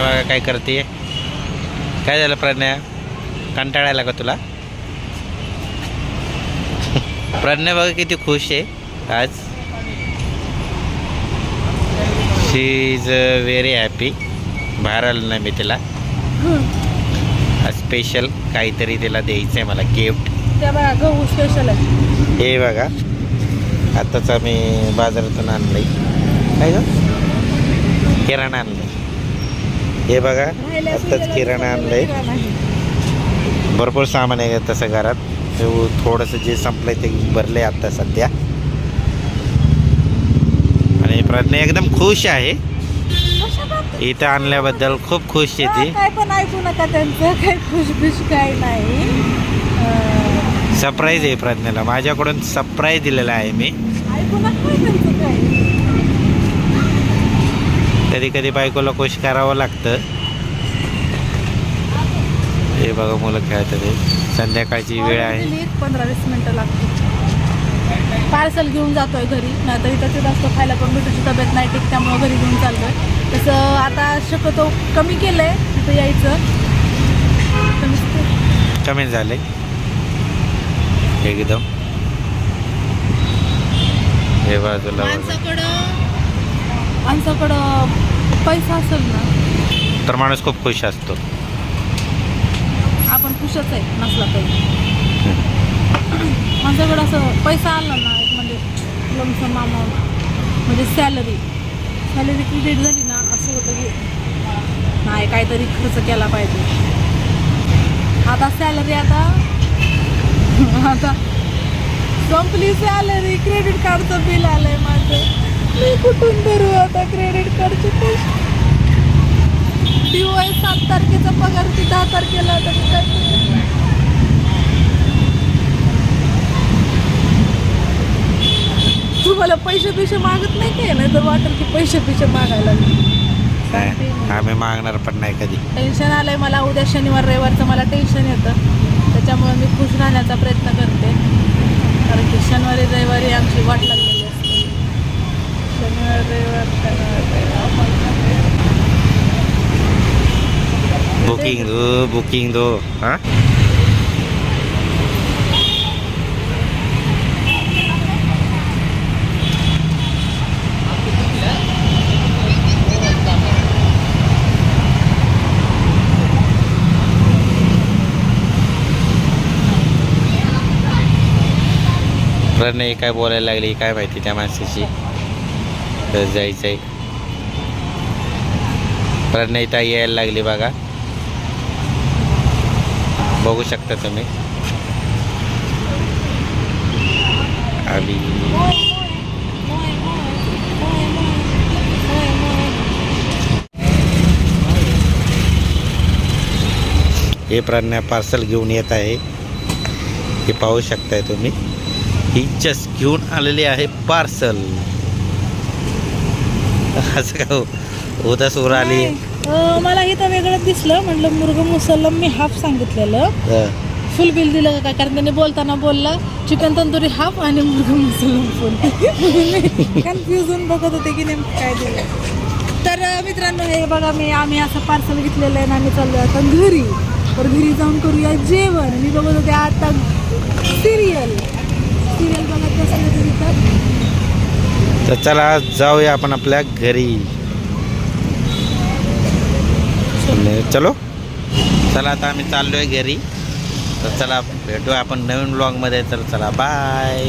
प्रज्ञा बघा काय करते? काय झालं प्रज्ञा? कंटाळायला का तुला? प्रज्ञा बघा किती खुश आहे आज. शी इज व्हेरी हॅपी बाहेर आलं नाही मी तिला. स्पेशल काहीतरी तिला द्यायचं आहे मला गिफ्ट गहू स्पेशल आहे. हे बघा. आत्ताच आम्ही बाजारातून आणलंय. काय ग? किराणा आणलंय. हे बघा आत्ताच किराणा आणलंय. भरपूर सामान आहे तसं घरात. थोडंसं जे संपलंय ते भरलंय आत्ता सध्या. आणि प्रज्ञा एकदम खुश आहे. इथं आणल्याबद्दल खूप खुश आहे ती. काय पण ऐकू नका त्यांचं काय खुशबुश काय नाही. सरप्राईज आहे प्रज्ञाला. माझ्याकडून सरप्राईज दिलेला आहे मी. ऐकू नका कधी कधी बायकोला खुश करावं लागतं. हे बघा मुलं खेळतात संध्याकाळची वेळ आहे. पंधरा वीस मिनिटं लागते पार्सल घेऊन जातोय घरी. नाही तर इथं जास्त खायला पण बिटूची तब्येत नाही ठीक त्यामुळं घरी घेऊन चाललोय. तसं आता शक्यतो कमी केलंय तिथं यायचं. कमी झाले एकदम. हे बाजूला. माणसाकडं माणसाकडं पैसा असेल ना? तर माणूस खूप खुश असतो. आपण खुशच आहे नसला तरी. माझ्याकडं असं पैसा आला ना एक म्हणजे लमसम अमाऊंट म्हणजे सॅलरी सॅलरी क्रेडिट झाली ना असं होतं की नाही काहीतरी खर्च केला पाहिजे. आता सॅलरी आता आता संपली सॅलरी क्रेडिट कार्डचं बिल आलंय माझं. कुठून भरू आता क्रेडिट कार्डचे पैसे? डी वाय सात तारखेचा पगार ती दहा तारखेला आता मी काय? तुम्हाला पैसे पैसे मागत नाही काय नाही तर वाटेल की पैसे पैसे मागायला काय आम्ही मागणार पण नाही कधी. टेन्शन आलंय मला. उद्या शनिवार रविवारचं मला टेन्शन येतं. त्याच्यामुळे मी खुश राहण्याचा प्रयत्न करते कारण की शनिवारी रविवारी आमची वाट लागलेली असते शनिवार रविवार शनिवार रविवार बुकिंग दो बुकिंग दो हां नाही काय बोलायला लागली? काय माहिती त्या माणसाची? तर जायचं आहे प्रणय ताई यायला लागली बघा. बघू शकता तुम्ही. आणि हे प्राण्या पार्सल घेऊन येत आहे. हे पाहू शकताय तुम्ही. ही जस्ट घेऊन आलेली आहे पार्सल असं का हो? उदास उर आली नाही. अं, मला इथं वेगळं दिसलं म्हटलं मुर्ग मुसल्लम मी हाफ सांगितलेलं. फुल बिल दिलं का कारण त्यांनी बोलताना बोलला चिकन तंदुरी हाफ आणि मुर्ग मुसल्लम फुल कन्फ्युज होऊन बघत होते की नेमकं काय दिलं. तर मित्रांनो हे बघा मी आम्ही असं पार्सल घेतलेलं आहे आणि आम्ही चाललो आता घरी. तर घरी जाऊन करूया जेवण. मी बघत होते आता सिरियल सिरियल बघत तर चला जाऊया आपण आपल्या घरी. चलो. चला आता आम्ही चाललो आहे घरी. तर चला भेटूया आपण नवीन ब्लॉगमध्ये तर चला बाय